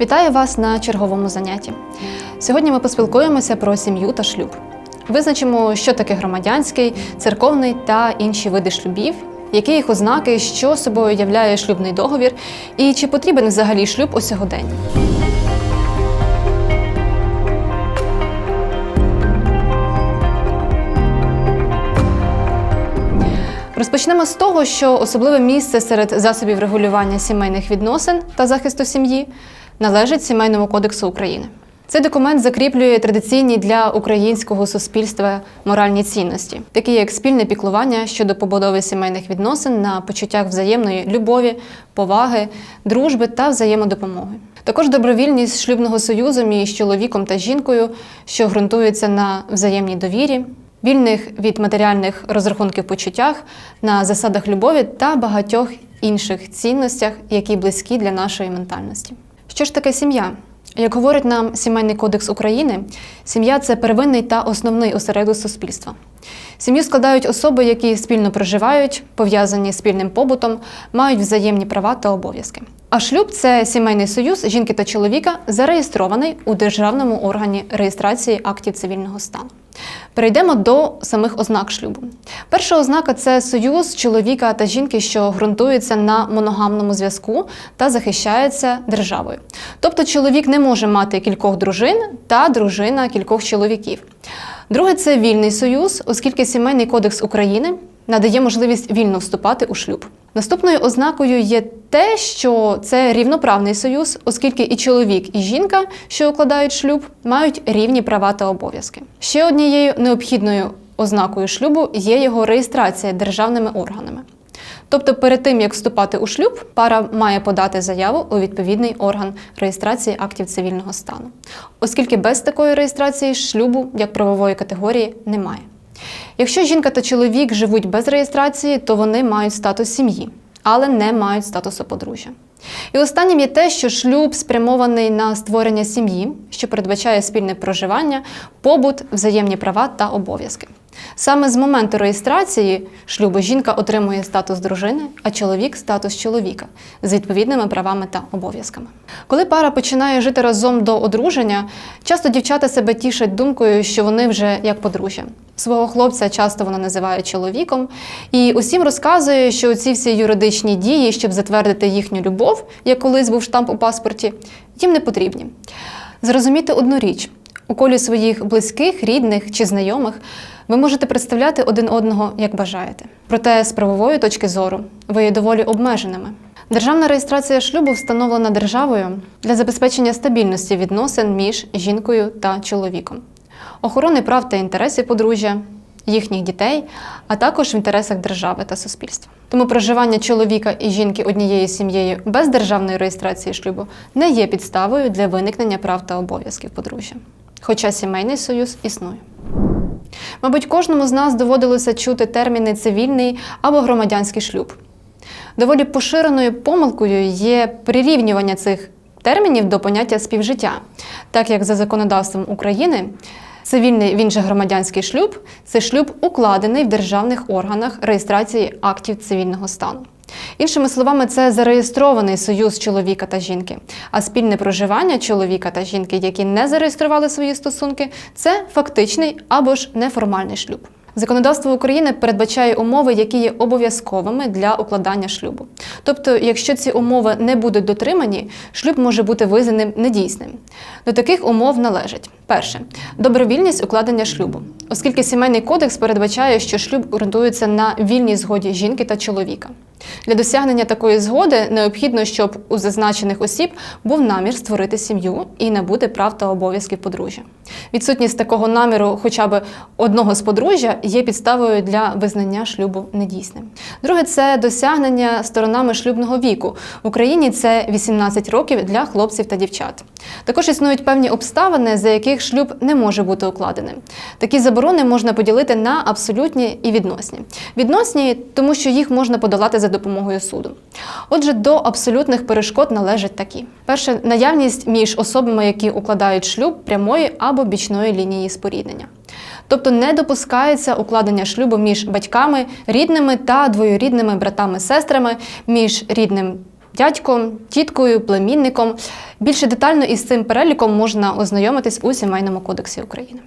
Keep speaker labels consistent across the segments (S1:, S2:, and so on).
S1: Вітаю вас на черговому занятті. Сьогодні ми поспілкуємося про сім'ю та шлюб. Визначимо, що таке громадянський, церковний та інші види шлюбів, які їх ознаки, що собою являє шлюбний договір, і чи потрібен взагалі шлюб у сьогоденні. Розпочнемо з того, що особливе місце серед засобів регулювання сімейних відносин та захисту сім'ї належить Сімейному кодексу України. Цей документ закріплює традиційні для українського суспільства моральні цінності, такі як спільне піклування щодо побудови сімейних відносин на почуттях взаємної любові, поваги, дружби та взаємодопомоги. Також добровільність шлюбного союзу між чоловіком та жінкою, що ґрунтується на взаємній довірі, вільних від матеріальних розрахунків почуттях, на засадах любові та багатьох інших цінностях, які близькі для нашої ментальності. Що ж таке сім'я? Як говорить нам Сімейний кодекс України, сім'я це первинний та основний осередок суспільства. Сім'ю складають особи, які спільно проживають, пов'язані спільним побутом, мають взаємні права та обов'язки. А шлюб це сімейний союз жінки та чоловіка, зареєстрований у державному органі реєстрації актів цивільного стану. Перейдемо до самих ознак шлюбу. Перша ознака це союз чоловіка та жінки, що ґрунтується на моногамному зв'язку та захищається державою. Тобто чоловік не може мати кількох дружин та дружина кількох чоловіків. Друге це вільний союз, оскільки Сімейний кодекс України надає можливість вільно вступати у шлюб. Наступною ознакою є те, що це рівноправний союз, оскільки і чоловік, і жінка, що укладають шлюб, мають рівні права та обов'язки. Ще однією необхідною ознакою шлюбу є його реєстрація державними органами. Тобто, перед тим як вступати у шлюб, пара має подати заяву у відповідний орган реєстрації актів цивільного стану, оскільки без такої реєстрації шлюбу як правової категорії немає. Якщо жінка та чоловік живуть без реєстрації, то вони мають статус сім'ї, але не мають статусу подружжя. І останнім є те, що шлюб спрямований на створення сім'ї, що передбачає спільне проживання, побут, взаємні права та обов'язки. Саме з моменту реєстрації шлюбу жінка отримує статус дружини, а чоловік статус чоловіка з відповідними правами та обов'язками. Коли пара починає жити разом до одруження, часто дівчата себе тішать думкою, що вони вже як подружжя. Свого хлопця часто вона називає чоловіком, і усім розказує, що ці всі юридичні дії, щоб затвердити їхню любов, як колись був штамп у паспорті, їм не потрібні. Зрозуміти одну річ: у колі своїх близьких, рідних чи знайомих ви можете представляти один одного як бажаєте. Проте з правової точки зору ви є доволі обмеженими. Державна реєстрація шлюбу встановлена державою для забезпечення стабільності відносин між жінкою та чоловіком, охорони прав та інтересів подружжя, їхніх дітей, а також в інтересах держави та суспільства. Тому проживання чоловіка і жінки однією сім'єю без державної реєстрації шлюбу не є підставою для виникнення прав та обов'язків подружжя, хоча сімейний союз існує. Мабуть, кожному з нас доводилося чути терміни цивільний або громадянський шлюб. Доволі поширеною помилкою є прирівнювання цих термінів до поняття співжиття, так як за законодавством України цивільний він же громадянський шлюб це шлюб укладений в державних органах реєстрації актів цивільного стану. Іншими словами, це зареєстрований союз чоловіка та жінки, а спільне проживання чоловіка та жінки, які не зареєстрували свої стосунки, це фактичний або ж неформальний шлюб. Законодавство України передбачає умови, які є обов'язковими для укладання шлюбу. Тобто, якщо ці умови не будуть дотримані, шлюб може бути визнаним недійсним. До таких умов належать перше добровільність укладення шлюбу, оскільки сімейний кодекс передбачає, що шлюб ґрунтується на вільній згоді жінки та чоловіка. Для досягнення такої згоди необхідно, щоб у зазначених осіб був намір створити сім'ю і набути прав та обов'язків подружжя. Відсутність такого наміру, хоча б одного з подружжя, є підставою для визнання шлюбу недійсним. Друге це досягнення сторонами шлюбного віку. В Україні це 18 років для хлопців та дівчат. Також існують певні обставини, за яких шлюб не може бути укладеним. Такі заборони можна поділити на абсолютні і відносні. Відносні, тому що їх можна подолати за допомогою суду. Отже, до абсолютних перешкод належать такі: перше наявність між особами, які укладають шлюб прямої або бічної лінії споріднення. Тобто не допускається укладення шлюбу між батьками, рідними та двоюрідними братами-сестрами, між рідним дядьком, тіткою, племінником. Більше детально із цим переліком можна ознайомитись у Сімейному кодексі України.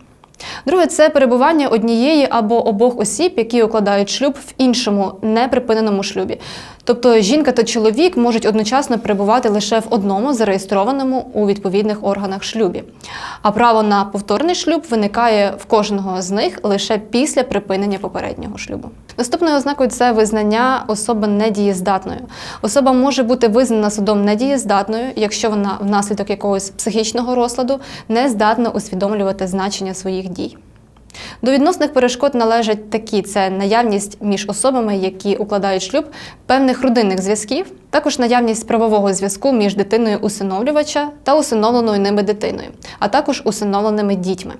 S1: Друге це перебування однієї або обох осіб, які укладають шлюб в іншому неприпиненому шлюбі. Тобто жінка та чоловік можуть одночасно перебувати лише в одному зареєстрованому у відповідних органах шлюбі. А право на повторний шлюб виникає в кожного з них лише після припинення попереднього шлюбу. Наступною ознакою це визнання особи недієздатною. Особа може бути визнана судом недієздатною, якщо вона внаслідок якогось психічного розладу не здатна усвідомлювати значення своїх дій. До відносних перешкод належать такі: це наявність між особами, які укладають шлюб, певних родинних зв'язків, також наявність правового зв'язку між дитиною усиновлювача та усиновленою ними дитиною, а також усиновленими дітьми.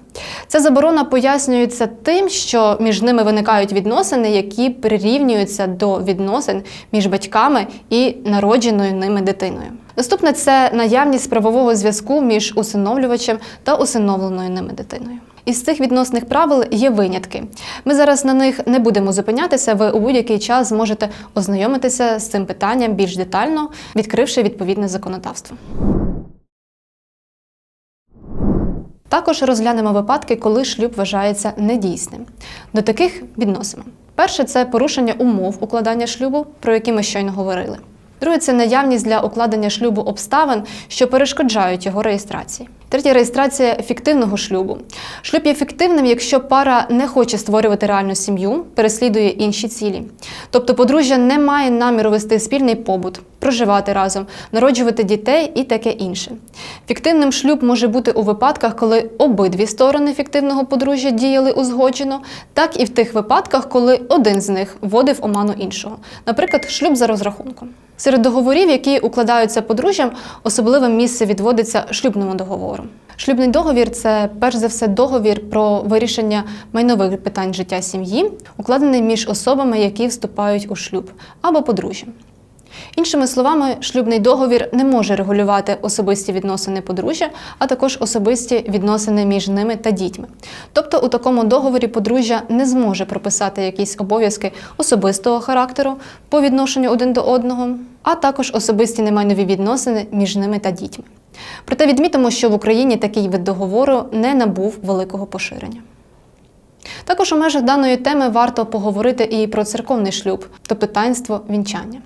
S1: Ця заборона пояснюється тим, що між ними виникають відносини, які прирівнюються до відносин між батьками і народженою ними дитиною. Наступне це наявність правового зв'язку між усиновлювачем та усиновленою ними дитиною. Із цих відносних правил є винятки. Ми зараз на них не будемо зупинятися. Ви у будь-який час зможете ознайомитися з цим питанням більш детально, відкривши відповідне законодавство. Також розглянемо випадки, коли шлюб вважається недійсним. До таких відносимо. Перше це порушення умов укладання шлюбу, про які ми щойно говорили. Друге це наявність для укладення шлюбу обставин, що перешкоджають його реєстрації. Третє реєстрація фіктивного шлюбу. Шлюб є фіктивним, якщо пара не хоче створювати реальну сім'ю, переслідує інші цілі. Тобто подружжя не має наміру вести спільний побут, проживати разом, народжувати дітей і таке інше. Фіктивним шлюб може бути у випадках, коли обидві сторони фіктивного подружжя діяли узгоджено, так і в тих випадках, коли один з них вводив оману іншого, наприклад, шлюб за розрахунком. Серед договорів, які укладаються подружжям, особливе місце відводиться шлюбному договору. Шлюбний договір це перш за все договір про вирішення майнових питань життя сім'ї, укладений між особами, які вступають у шлюб або подружжям. Іншими словами, шлюбний договір не може регулювати особисті відносини подружжя, а також особисті відносини між ними та дітьми. Тобто, у такому договорі подружжя не зможе прописати якісь обов'язки особистого характеру по відношенню один до одного, а також особисті немайнові відносини між ними та дітьми. Проте відмітимо, що в Україні такий вид договору не набув великого поширення. Також у межах даної теми варто поговорити і про церковний шлюб, тобто таїнство вінчання.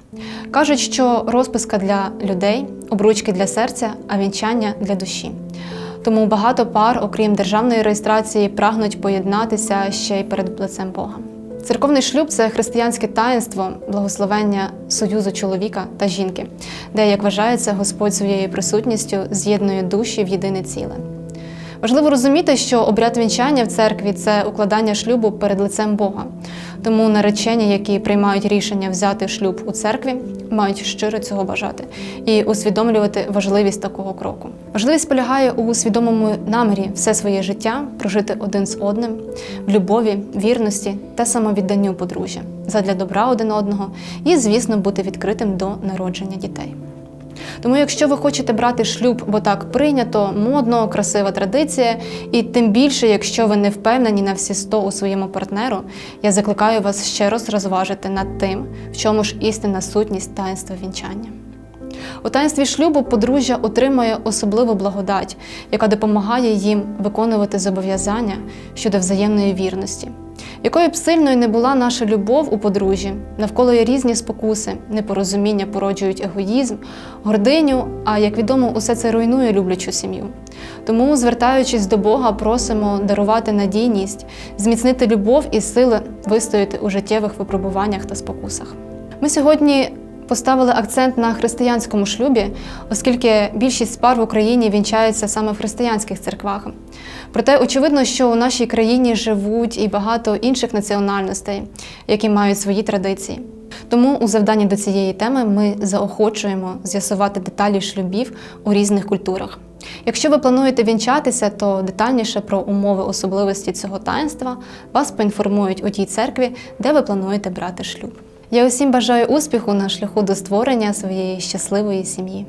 S1: Кажуть, що розписка для людей, обручки для серця, а вінчання для душі. Тому багато пар, окрім державної реєстрації, прагнуть поєднатися ще й перед лицем Бога. Церковний шлюб це християнське таїнство, благословення союзу чоловіка та жінки, де, як вважається, Господь своєю присутністю з'єднує душі в єдине ціле. Важливо розуміти, що обряд вінчання в церкві це укладання шлюбу перед лицем Бога. Тому наречені, які приймають рішення взяти шлюб у церкві, мають щиро цього бажати і усвідомлювати важливість такого кроку. Важливість полягає у свідомому намірі все своє життя прожити один з одним в любові, вірності та самовідданню подружжя задля добра один одного і, звісно, бути відкритим до народження дітей. Тому, якщо ви хочете брати шлюб, бо так прийнято, модно, красива традиція, і тим більше, якщо ви не впевнені на всі сто у своєму партнеру, я закликаю вас ще раз розважити над тим, в чому ж істинна сутність таїнства вінчання. У таїнстві шлюбу подружжя отримує особливу благодать, яка допомагає їм виконувати зобов'язання щодо взаємної вірності. Якою б сильною не була наша любов у подружжі, навколо є різні спокуси, непорозуміння породжують егоїзм, гординю, а як відомо, усе це руйнує люблячу сім'ю. Тому, звертаючись до Бога, просимо дарувати надійність, зміцнити любов і сили вистояти у життєвих випробуваннях та спокусах. Ми сьогодні поставили акцент на християнському шлюбі, оскільки більшість пар в Україні вінчаються саме в християнських церквах. Проте очевидно, що у нашій країні живуть і багато інших національностей, які мають свої традиції. Тому у завданні до цієї теми ми заохочуємо з'ясувати деталі шлюбів у різних культурах. Якщо ви плануєте вінчатися, то детальніше про умови особливості цього таїнства вас поінформують у тій церкві, де ви плануєте брати шлюб. Я усім бажаю успіху на шляху до створення своєї щасливої сім'ї.